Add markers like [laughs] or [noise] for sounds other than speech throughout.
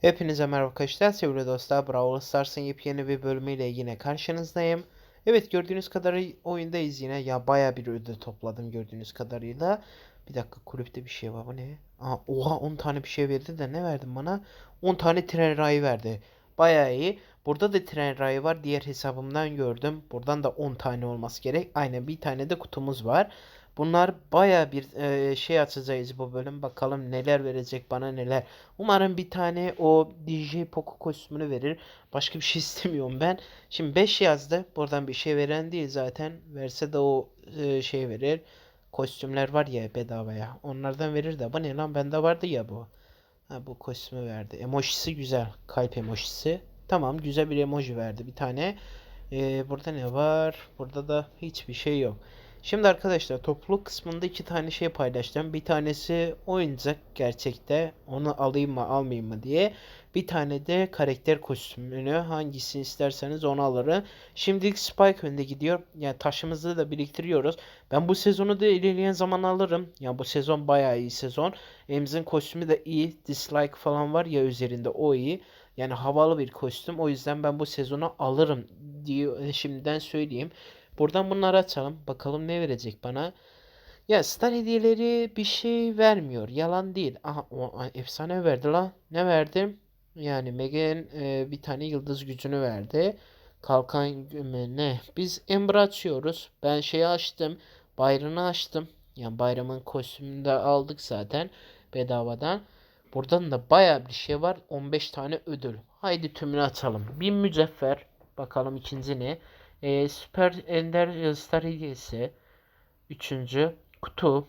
Hepinize merhaba arkadaşlar sevgili dostlar Brawl Stars'ın yepyeni bir bölümüyle yine karşınızdayım. Evet gördüğünüz kadar oyundayız yine ya baya bir ödül topladım gördüğünüz kadarıyla. Bir dakika kulüpte bir şey var bu ne? Aa, oha 10 tane bir şey verdi de ne verdin bana? 10 tane tren rayı verdi. Baya iyi. Burada da tren rayı var diğer hesabımdan gördüm. Buradan da 10 tane olması gerek. Aynen bir tane de kutumuz var. Bunlar baya bir e, şey açacağız bu bölüm. Bakalım neler verecek bana neler. Umarım bir tane o DJ Poco kostümünü verir. Başka bir şey [laughs] istemiyorum ben. Şimdi 5 yazdı. Buradan bir şey veren değil zaten. Verse de o e, şey verir. Kostümler var ya bedavaya. Onlardan verir de. Bu ne lan bende vardı ya bu. Ha bu kostümü verdi. Emojisi güzel. Kalp emojisi. Tamam güzel bir emoji verdi bir tane. E, burada ne var? Burada da hiçbir şey yok. Şimdi arkadaşlar topluluk kısmında iki tane şey paylaştım. Bir tanesi oyuncak gerçekte. Onu alayım mı almayayım mı diye. Bir tane de karakter kostümünü hangisini isterseniz onu alırım. Şimdilik Spike önde gidiyor. Yani taşımızı da biriktiriyoruz. Ben bu sezonu da ilerleyen zaman alırım. Yani bu sezon bayağı iyi sezon. Emz'in kostümü de iyi. Dislike falan var ya üzerinde o iyi. Yani havalı bir kostüm. O yüzden ben bu sezonu alırım diye şimdiden söyleyeyim. Buradan bunları açalım. Bakalım ne verecek bana. Ya star hediyeleri bir şey vermiyor. Yalan değil. Aha o, efsane verdi lan. Ne verdi? Yani Megan e, bir tane yıldız gücünü verdi. Kalkan gü- ne? Biz Ember açıyoruz. Ben şeyi açtım. Bayrını açtım. Yani bayramın kostümünü de aldık zaten bedavadan. Buradan da baya bir şey var. 15 tane ödül. Haydi tümünü açalım. Bir mücevher. Bakalım ikinci ne? Ee, Süper Ender Star hediyesi. Üçüncü kutu.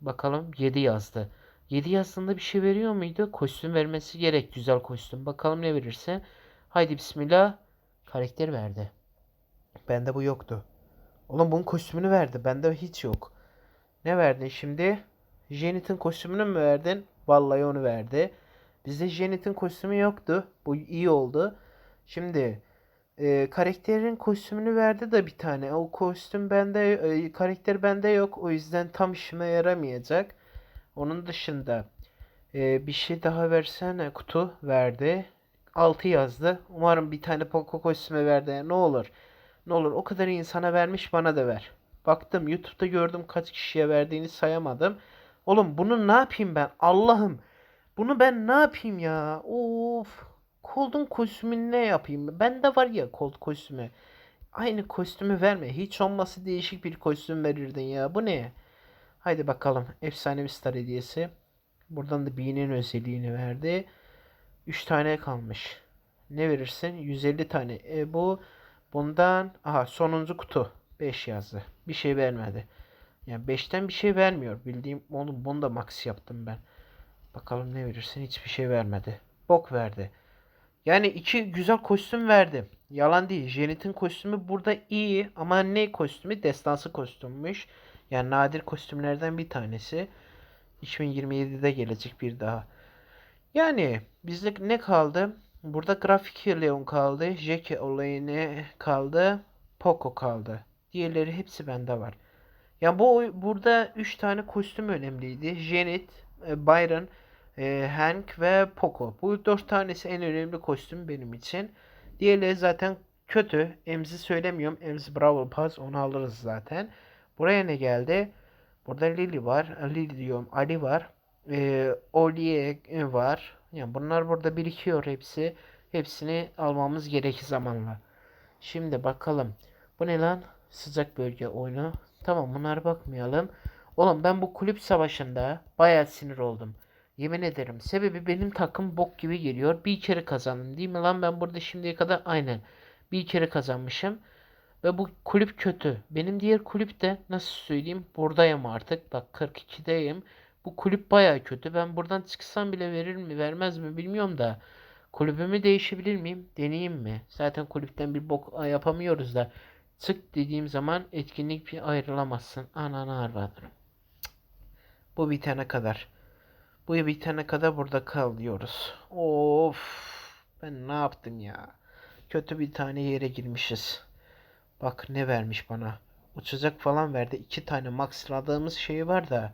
Bakalım 7 yazdı. 7 yazdığında bir şey veriyor muydu? Kostüm vermesi gerek. Güzel kostüm. Bakalım ne verirse. Haydi bismillah. Karakter verdi. Bende bu yoktu. Oğlum bunun kostümünü verdi. Bende hiç yok. Ne verdin şimdi? Janet'in kostümünü mü verdin? Vallahi onu verdi. Bizde Janet'in kostümü yoktu. Bu iyi oldu. Şimdi e, karakterin kostümünü verdi de bir tane. O kostüm bende, e, karakter bende yok. O yüzden tam işime yaramayacak. Onun dışında e, bir şey daha versene. Kutu verdi. 6 yazdı. Umarım bir tane Poco kostümü verdi. Ne olur. Ne olur o kadar insana vermiş bana da ver. Baktım YouTube'da gördüm kaç kişiye verdiğini sayamadım. Oğlum bunu ne yapayım ben? Allah'ım. Bunu ben ne yapayım ya? Of. Cold'un kostümünü ne yapayım? Bende var ya Cold kostümü. Aynı kostümü verme. Hiç olması değişik bir kostüm verirdin ya. Bu ne? Haydi bakalım. Efsane bir star hediyesi. Buradan da Bean'in özelliğini verdi. 3 tane kalmış. Ne verirsin? 150 tane. E bu bundan aha sonuncu kutu. 5 yazdı. Bir şey vermedi. Yani 5'ten bir şey vermiyor. Bildiğim onu bunu da max yaptım ben. Bakalım ne verirsin? Hiçbir şey vermedi. Bok verdi. Yani iki güzel kostüm verdi. Yalan değil. Janet'in kostümü burada iyi ama ne kostümü? Destansı kostümmüş. Yani nadir kostümlerden bir tanesi. 2027'de gelecek bir daha. Yani bizde ne kaldı? Burada Grafik Leon kaldı. Jackie olayını kaldı. Poco kaldı. Diğerleri hepsi bende var. Ya bu oy- burada 3 tane kostüm önemliydi. Janet, e, Byron, e, Hank ve Poco. Bu 4 tanesi en önemli kostüm benim için. Diğerleri zaten kötü. Emzi söylemiyorum. Emzi Brawl Pass onu alırız zaten. Buraya ne geldi? Burada Lily var. Lily diyorum. Ali var. E, Oliye var. Yani bunlar burada birikiyor hepsi. Hepsini almamız gerekir zamanla. Şimdi bakalım. Bu ne lan? Sıcak bölge oyunu. Tamam bunlara bakmayalım. Oğlum ben bu kulüp savaşında bayağı sinir oldum. Yemin ederim. Sebebi benim takım bok gibi geliyor. Bir kere kazandım değil mi lan? Ben burada şimdiye kadar aynen bir kere kazanmışım. Ve bu kulüp kötü. Benim diğer kulüp de nasıl söyleyeyim? Buradayım artık. Bak 42'deyim. Bu kulüp bayağı kötü. Ben buradan çıksam bile verir mi vermez mi bilmiyorum da. Kulübümü değişebilir miyim? Deneyeyim mi? Zaten kulüpten bir bok yapamıyoruz da. Çık dediğim zaman etkinlik bir ayrılamazsın. Ananı arvadım. Bu bitene kadar. Bu bitene kadar burada kal diyoruz. Of. Ben ne yaptım ya? Kötü bir tane yere girmişiz. Bak ne vermiş bana. Uçacak falan verdi. İki tane maxladığımız şeyi var da.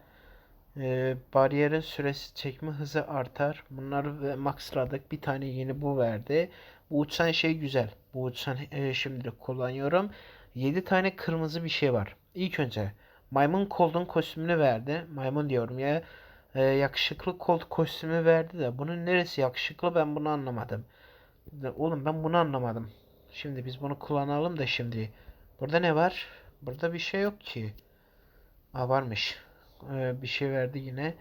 Ee, bariyerin süresi çekme hızı artar. Bunları maxladık. Bir tane yeni bu verdi. Bu uçan şey güzel. Bu uçan e, şimdi kullanıyorum. 7 tane kırmızı bir şey var. İlk önce maymun koldun kostümünü verdi. Maymun diyorum ya. Ee, yakışıklı kolt kostümü verdi de bunun neresi yakışıklı ben bunu anlamadım. Oğlum ben bunu anlamadım. Şimdi biz bunu kullanalım da şimdi. Burada ne var? Burada bir şey yok ki. Aa varmış. Ee, bir şey verdi yine.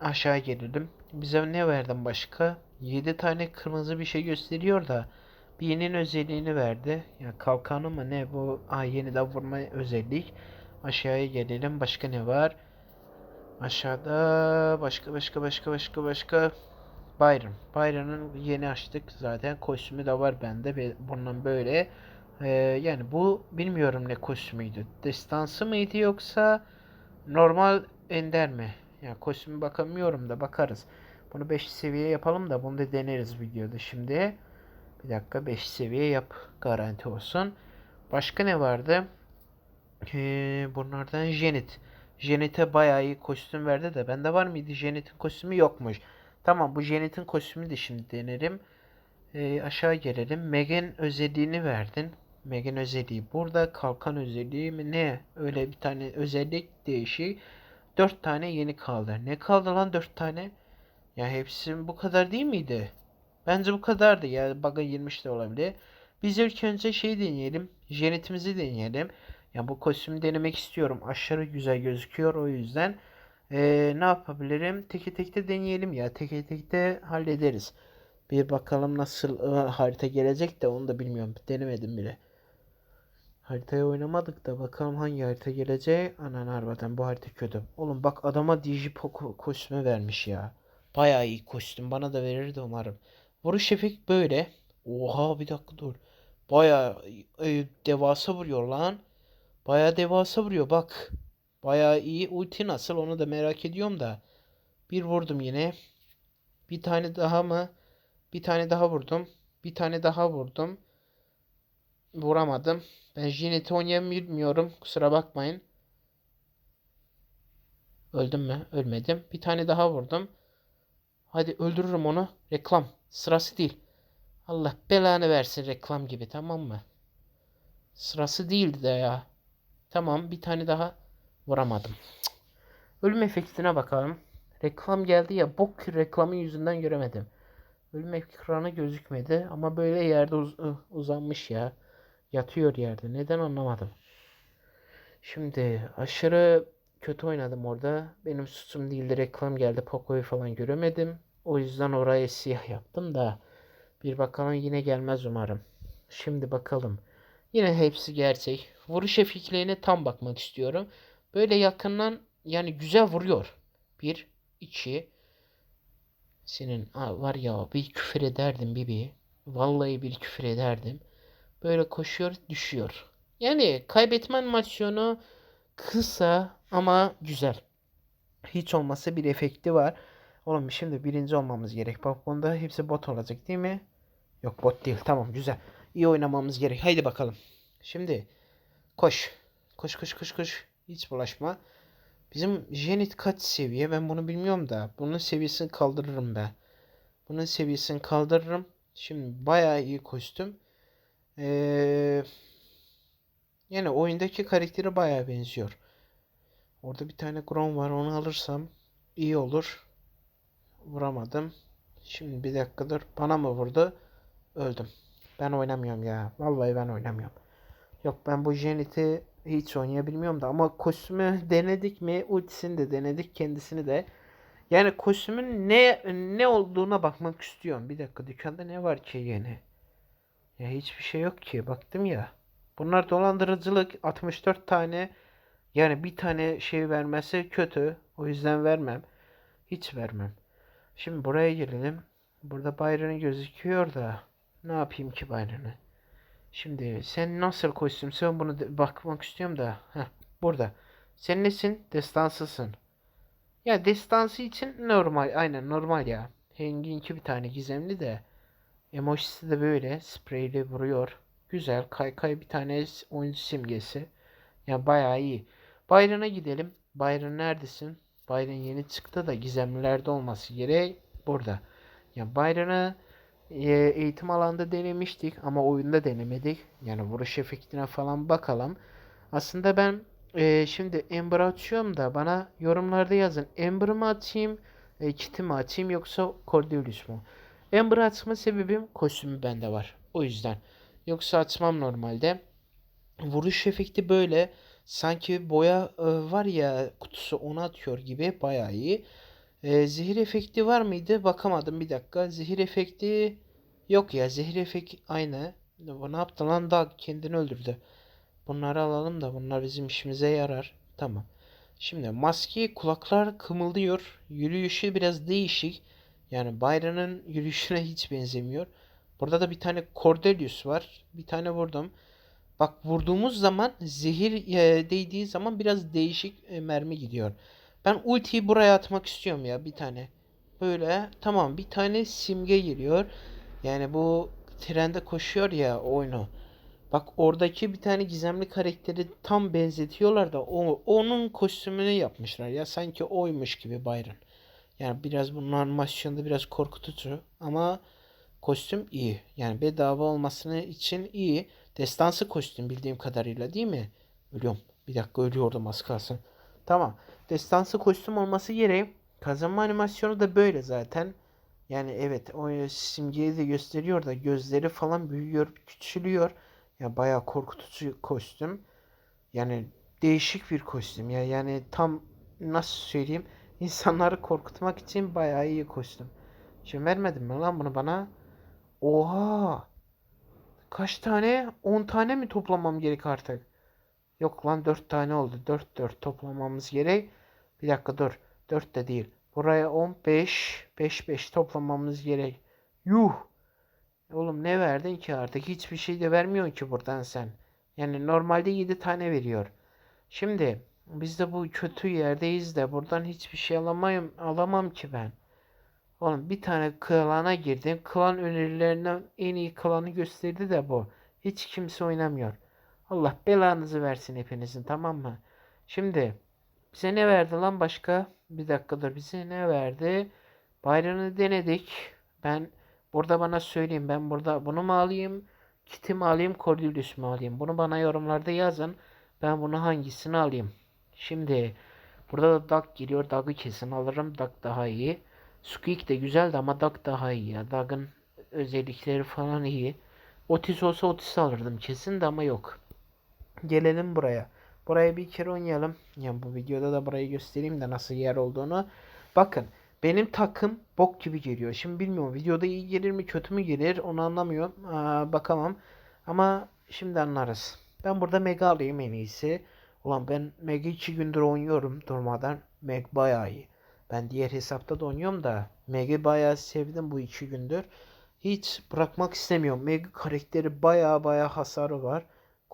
Aşağı gelelim. Bize ne verdin başka? 7 tane kırmızı bir şey gösteriyor da birinin özelliğini verdi. Ya kalkanı mı ne bu? Aa yeniden vurma özellik. Aşağıya gelelim. Başka ne var? Aşağıda başka başka başka başka başka Byron. Byron'ın yeni açtık zaten. Kostümü de var bende. Bundan böyle. Ee, yani bu bilmiyorum ne kostümüydü. Destansı mıydı yoksa normal ender mi? Ya kostümü bakamıyorum da bakarız. Bunu 5 seviye yapalım da bunu da deneriz videoda şimdi. Bir dakika 5 seviye yap garanti olsun. Başka ne vardı? Ee, bunlardan Janet. Janet'e bayağı iyi kostüm verdi de bende var mıydı Janet'in kostümü yokmuş. Tamam bu Janet'in kostümü de şimdi denerim. Ee, aşağı gelelim. Megan özelliğini verdin. Megan özelliği burada. Kalkan özelliği mi ne? Öyle bir tane özellik değişik. Dört tane yeni kaldı. Ne kaldı lan dört tane? Ya hepsi bu kadar değil miydi? Bence bu kadardı ya. Bug'a girmiş de olabilir. Biz ilk önce şey deneyelim. Janet'imizi deneyelim. Ya bu kostümü denemek istiyorum. Aşırı güzel gözüküyor o yüzden. Ee, ne yapabilirim? Teke tekte deneyelim ya. Teke tekte hallederiz. Bir bakalım nasıl e, harita gelecek de onu da bilmiyorum. Denemedim bile. Haritayı oynamadık da bakalım hangi harita gelecek. Anan harbiden bu harita kötü. Oğlum bak adama Digipo kostümü vermiş ya. Bayağı iyi kostüm. Bana da verirdi umarım. Vuruş efekt böyle. Oha bir dakika dur. Bayağı e, devasa vuruyor lan. Bayağı devasa vuruyor bak. Bayağı iyi. Ulti nasıl onu da merak ediyorum da. Bir vurdum yine. Bir tane daha mı? Bir tane daha vurdum. Bir tane daha vurdum. Vuramadım. Ben Jinet'i oynayamıyorum. Kusura bakmayın. Öldüm mü? Ölmedim. Bir tane daha vurdum. Hadi öldürürüm onu. Reklam. Sırası değil. Allah belanı versin reklam gibi tamam mı? Sırası değildi de ya. Tamam bir tane daha vuramadım. Ölüm efektine bakalım. Reklam geldi ya bok reklamın yüzünden göremedim. Ölüm ekranı gözükmedi ama böyle yerde uz- uzanmış ya. Yatıyor yerde. Neden anlamadım. Şimdi aşırı kötü oynadım orada. Benim suçum değildi. Reklam geldi. Poco'yu falan göremedim. O yüzden orayı siyah yaptım da. Bir bakalım yine gelmez umarım. Şimdi bakalım. Yine hepsi gerçek. Vuruş efektlerine tam bakmak istiyorum. Böyle yakından yani güzel vuruyor. Bir, iki. Senin var ya bir küfür ederdim Bibi. Vallahi bir küfür ederdim. Böyle koşuyor düşüyor. Yani kaybetme animasyonu kısa ama güzel. Hiç olmazsa bir efekti var. Oğlum şimdi birinci olmamız gerek. Bak bunda hepsi bot olacak değil mi? Yok bot değil. Tamam güzel. İyi oynamamız gerek. Haydi bakalım. Şimdi koş. Koş koş koş koş. Hiç bulaşma. Bizim Jenit kaç seviye? Ben bunu bilmiyorum da. Bunun seviyesini kaldırırım ben. Bunun seviyesini kaldırırım. Şimdi bayağı iyi kostüm. Ee, yani oyundaki karakteri bayağı benziyor. Orada bir tane Grom var. Onu alırsam iyi olur. Vuramadım. Şimdi bir dakikadır. Bana mı vurdu? Öldüm. Ben oynamıyorum ya. Vallahi ben oynamıyorum. Yok ben bu Jenit'i hiç oynayabilmiyorum da ama kostümü denedik mi? Ultisini de denedik kendisini de. Yani kostümün ne ne olduğuna bakmak istiyorum. Bir dakika dükkanda ne var ki yeni? Ya hiçbir şey yok ki. Baktım ya. Bunlar dolandırıcılık. 64 tane. Yani bir tane şey vermesi kötü. O yüzden vermem. Hiç vermem. Şimdi buraya gelelim. Burada Byron'ı gözüküyor da. Ne yapayım ki Byron'ı? Şimdi sen nasıl kostümsün bunu bakmak istiyorum da. Heh, burada. Sen nesin? Destansısın. Ya destansı için normal. Aynen normal ya. Henginki bir tane gizemli de. Emojisi de böyle. Spreyle vuruyor. Güzel. Kaykay bir tane oyuncu simgesi. Ya bayağı iyi. Byron'a gidelim. Byron neredesin? Byron yeni çıktı da gizemlilerde olması gerek burada. Ya e, eğitim alanında denemiştik ama oyunda denemedik. Yani vuruş efektine falan bakalım. Aslında ben e, şimdi Ember açıyorum da bana yorumlarda yazın. Ember mı açayım, e, Kit'i mi açayım yoksa Cordelius mu? Ember açma sebebim kostümü bende var. O yüzden. Yoksa açmam normalde. Vuruş efekti böyle. Sanki boya e, var ya kutusu onu atıyor gibi bayağı iyi. E, zehir efekti var mıydı? Bakamadım bir dakika. Zehir efekti yok ya. Zehir efekti aynı. Bu ne yaptı lan? Daha kendini öldürdü. Bunları alalım da bunlar bizim işimize yarar. Tamam. Şimdi maske kulaklar kımıldıyor. Yürüyüşü biraz değişik. Yani Byron'ın yürüyüşüne hiç benzemiyor. Burada da bir tane Cordelius var. Bir tane vurdum. Bak vurduğumuz zaman zehir e, değdiği zaman biraz değişik e, mermi gidiyor. Ben ultiyi buraya atmak istiyorum ya bir tane. Böyle tamam bir tane simge geliyor. Yani bu trende koşuyor ya oyunu. Bak oradaki bir tane gizemli karakteri tam benzetiyorlar da o, onun kostümünü yapmışlar ya sanki oymuş gibi Byron. Yani biraz bunun animasyonda biraz korkutucu ama kostüm iyi. Yani bedava olmasını için iyi. Destansı kostüm bildiğim kadarıyla değil mi? Ölüyorum. Bir dakika ölüyordum az kalsın. Tamam. Destansı kostüm olması gereği kazanma animasyonu da böyle zaten. Yani evet o simgeyi de gösteriyor da gözleri falan büyüyor, küçülüyor. Ya bayağı korkutucu kostüm. Yani değişik bir kostüm ya. Yani tam nasıl söyleyeyim? İnsanları korkutmak için bayağı iyi kostüm. Şimdi vermedin mi lan bunu bana? Oha! Kaç tane? 10 tane mi toplamam gerek artık? Yok lan 4 tane oldu. 4 4 toplamamız gerek. Bir dakika dur. 4 de değil. Buraya 15 5 5 toplamamız gerek. Yuh! Oğlum ne verdin ki artık? Hiçbir şey de vermiyorsun ki buradan sen. Yani normalde 7 tane veriyor. Şimdi biz de bu kötü yerdeyiz de buradan hiçbir şey alamayım, alamam ki ben. Oğlum bir tane klana girdim. Klan önerilerinden en iyi klanı gösterdi de bu. Hiç kimse oynamıyor. Allah belanızı versin hepinizin tamam mı? Şimdi bize ne verdi lan başka? Bir dakikadır bize ne verdi? Bayrağını denedik. Ben burada bana söyleyeyim. Ben burada bunu mu alayım? Kit'i mi alayım? Cordelius mu alayım? Bunu bana yorumlarda yazın. Ben bunu hangisini alayım? Şimdi burada da Duck giriyor. Duck'ı kesin alırım. Duck daha iyi. Squeak de güzeldi ama Duck daha iyi ya. Duck'ın özellikleri falan iyi. Otis olsa Otis alırdım kesin de ama yok. Gelelim buraya. Buraya bir kere oynayalım. Yani bu videoda da burayı göstereyim de nasıl yer olduğunu. Bakın benim takım bok gibi geliyor. Şimdi bilmiyorum videoda iyi gelir mi kötü mü gelir onu anlamıyorum. Aa, bakamam. Ama şimdi anlarız. Ben burada Mega alayım en iyisi. Ulan ben Mega 2 gündür oynuyorum durmadan. Meg bayağı iyi. Ben diğer hesapta da oynuyorum da Meg'i bayağı sevdim bu iki gündür. Hiç bırakmak istemiyorum. Meg karakteri bayağı bayağı hasarı var.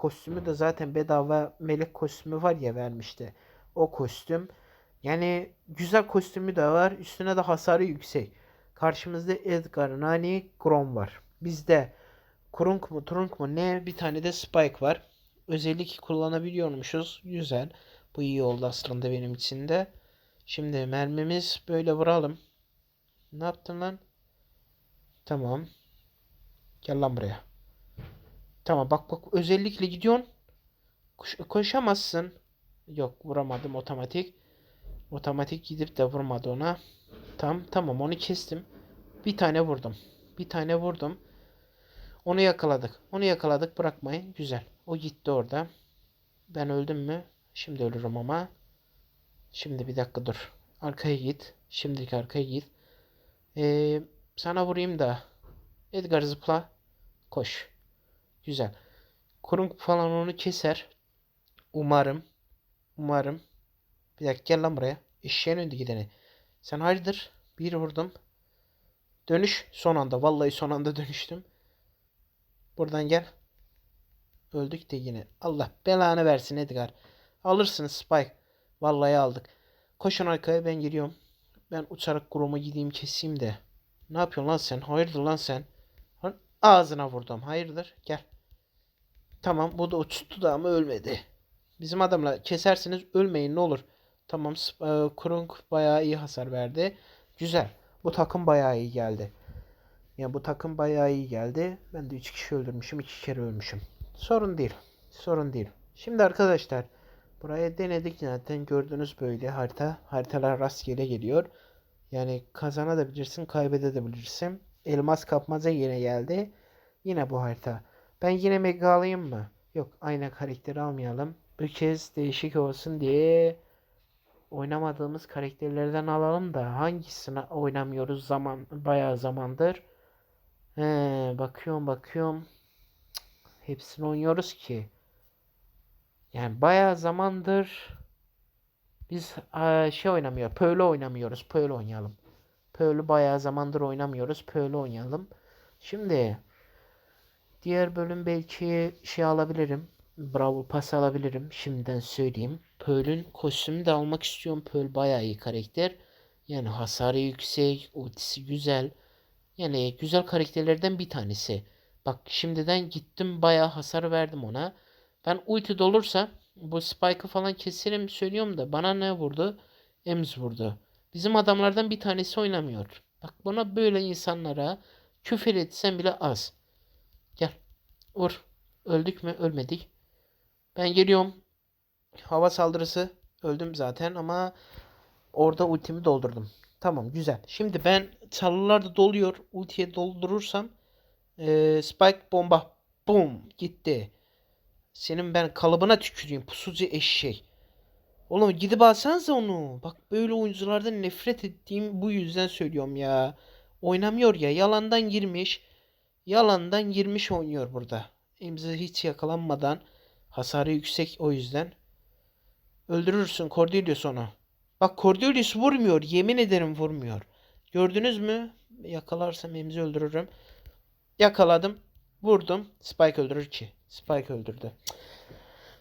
Kostümü de zaten bedava melek kostümü var ya vermişti. O kostüm. Yani güzel kostümü de var. Üstüne de hasarı yüksek. Karşımızda Edgar, Nani, Grom var. Bizde Krunk mu Trunk mu ne bir tane de Spike var. Özellik kullanabiliyormuşuz. Güzel. Bu iyi oldu aslında benim için de. Şimdi mermimiz böyle vuralım. Ne yaptın lan? Tamam. Gel lan buraya. Tamam bak bak özellikle gidiyorsun. Koş, koşamazsın. Yok vuramadım otomatik. Otomatik gidip de vurmadı ona. Tamam tamam onu kestim. Bir tane vurdum. Bir tane vurdum. Onu yakaladık. Onu yakaladık bırakmayın. Güzel. O gitti orada. Ben öldüm mü? Şimdi ölürüm ama. Şimdi bir dakika dur. Arkaya git. Şimdilik arkaya git. Ee, sana vurayım da. Edgar zıpla. Koş. Güzel. Kurunk falan onu keser. Umarım. Umarım. Bir dakika gel lan buraya. Eşeğin önde gideni. Sen hayırdır? Bir vurdum. Dönüş son anda. Vallahi son anda [laughs] dönüştüm. Buradan gel. Öldük de yine. Allah belanı versin Edgar. Alırsınız Spike. Vallahi aldık. Koşun arkaya ben geliyorum. Ben uçarak kuruma gideyim keseyim de. Ne yapıyorsun lan sen? Hayırdır lan sen? Ağzına vurdum. Hayırdır? Gel. Tamam bu da uçtu da ama ölmedi. Bizim adamla keserseniz ölmeyin ne olur. Tamam. E, Krunk bayağı iyi hasar verdi. Güzel. Bu takım bayağı iyi geldi. Yani bu takım bayağı iyi geldi. Ben de 3 kişi öldürmüşüm. 2 kere ölmüşüm. Sorun değil. Sorun değil. Şimdi arkadaşlar buraya denedik zaten gördüğünüz böyle harita. Haritalar rastgele geliyor. Yani kazanabilirsin, kaybedebilirsin. Elmas kapmaca yine geldi. Yine bu harita. Ben yine mega alayım mı? Yok aynı karakteri almayalım. Bu kez değişik olsun diye oynamadığımız karakterlerden alalım da hangisini oynamıyoruz zaman bayağı zamandır. He, bakıyorum bakıyorum. Hepsini oynuyoruz ki. Yani bayağı zamandır biz şey oynamıyor. Pearl oynamıyoruz. Pearl oynayalım. Pearl'ü bayağı zamandır oynamıyoruz. Pearl oynayalım. Şimdi diğer bölüm belki şey alabilirim. Bravo pas alabilirim. Şimdiden söyleyeyim. Pearl'ün kostümünü de almak istiyorum. Pearl bayağı iyi karakter. Yani hasarı yüksek, ultisi güzel. Yani güzel karakterlerden bir tanesi. Bak şimdiden gittim bayağı hasar verdim ona. Ben ulti dolursa bu Spike'ı falan keserim söylüyorum da bana ne vurdu? Ems vurdu. Bizim adamlardan bir tanesi oynamıyor. Bak buna böyle insanlara küfür etsem bile az. Gel. Vur. Öldük mü? Ölmedik. Ben geliyorum. Hava saldırısı. Öldüm zaten ama orada ultimi doldurdum. Tamam güzel. Şimdi ben çalılar doluyor. Ultiye doldurursam eee, Spike bomba. Boom. Gitti. Senin ben kalıbına tüküreyim. Pusucu eşek. Oğlum gidip alsanıza onu. Bak böyle oyunculardan nefret ettiğim bu yüzden söylüyorum ya. Oynamıyor ya. Yalandan girmiş. Yalandan girmiş oynuyor burada. İmza hiç yakalanmadan. Hasarı yüksek o yüzden. Öldürürsün Cordelius onu. Bak Cordelius vurmuyor. Yemin ederim vurmuyor. Gördünüz mü? Yakalarsam Emzi öldürürüm. Yakaladım. Vurdum. Spike öldürür ki. Spike öldürdü.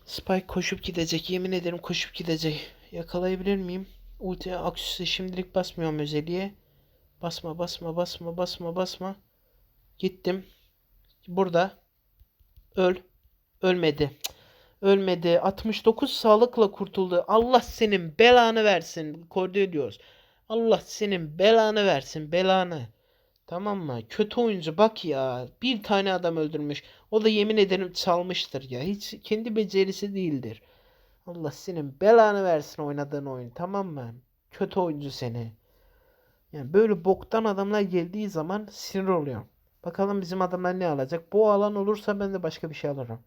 Spike koşup gidecek. Yemin ederim koşup gidecek. Yakalayabilir miyim? Ulti aksüsü şimdilik basmıyorum özelliğe. Basma basma basma basma basma. Gittim. Burada. Öl. Ölmedi. Ölmedi. 69 sağlıkla kurtuldu. Allah senin belanı versin. Cordelius. Allah senin belanı versin. Belanı. Tamam mı? Kötü oyuncu bak ya. Bir tane adam öldürmüş. O da yemin ederim çalmıştır ya. Hiç kendi becerisi değildir. Allah senin belanı versin oynadığın oyun. Tamam mı? Kötü oyuncu seni. Yani böyle boktan adamlar geldiği zaman sinir oluyorum. Bakalım bizim adamlar ne alacak? Bu alan olursa ben de başka bir şey alırım.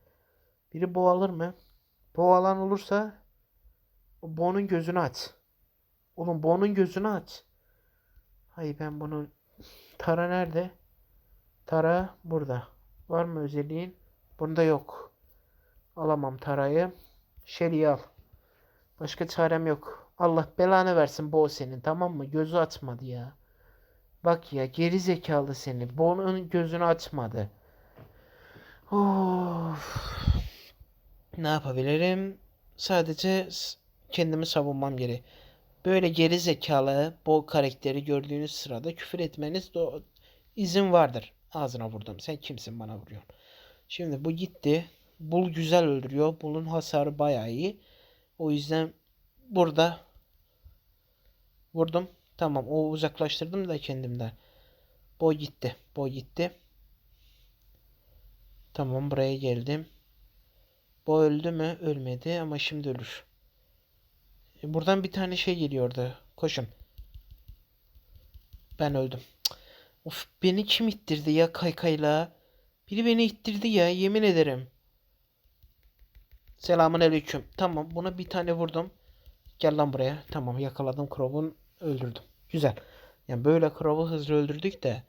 Biri bu alır mı? Bu alan olursa Bo'nun gözünü aç. Oğlum Bo'nun gözünü aç. Hayır ben bunu Tara nerede? Tara burada. Var mı özelliğin? Bunda yok. Alamam Tara'yı. Shelly'i al. Başka çarem yok. Allah belanı versin Bo senin tamam mı? Gözü açmadı ya. Bak ya geri zekalı seni. Bo'nun gözünü açmadı. Of. Ne yapabilirim? Sadece kendimi savunmam gerek. Böyle geri zekalı Bo karakteri gördüğünüz sırada küfür etmeniz do- izin vardır. Ağzına vurdum. Sen kimsin bana vuruyorsun? Şimdi bu gitti. Bul güzel öldürüyor. Bul'un hasarı bayağı iyi. O yüzden burada vurdum. Tamam o uzaklaştırdım da kendimden. Bo gitti. Bo gitti. Tamam buraya geldim. Bo öldü mü? Ölmedi ama şimdi ölür. E, Buradan bir tane şey geliyordu. Koşun. Ben öldüm. Of beni kim ittirdi ya kaykayla? Biri beni ittirdi ya yemin ederim. Selamun aleyküm. Tamam buna bir tane vurdum. Gel lan buraya. Tamam yakaladım Crow'un öldürdüm. Güzel. Yani böyle Crow'u hızlı öldürdük de.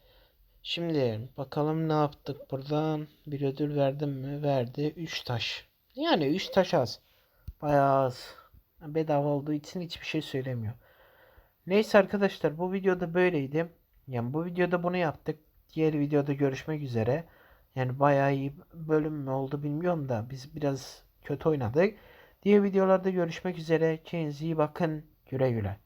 Şimdi bakalım ne yaptık buradan. Bir ödül verdim mi? Verdi. 3 taş. Yani 3 taş az. Bayağı az. Bedava olduğu için hiçbir şey söylemiyor. Neyse arkadaşlar bu videoda böyleydi. Yani bu videoda bunu yaptık. Diğer videoda görüşmek üzere. Yani bayağı iyi bölüm mü oldu bilmiyorum da biz biraz kötü oynadık. Diğer videolarda görüşmek üzere. Kendinize iyi bakın. Güle güle.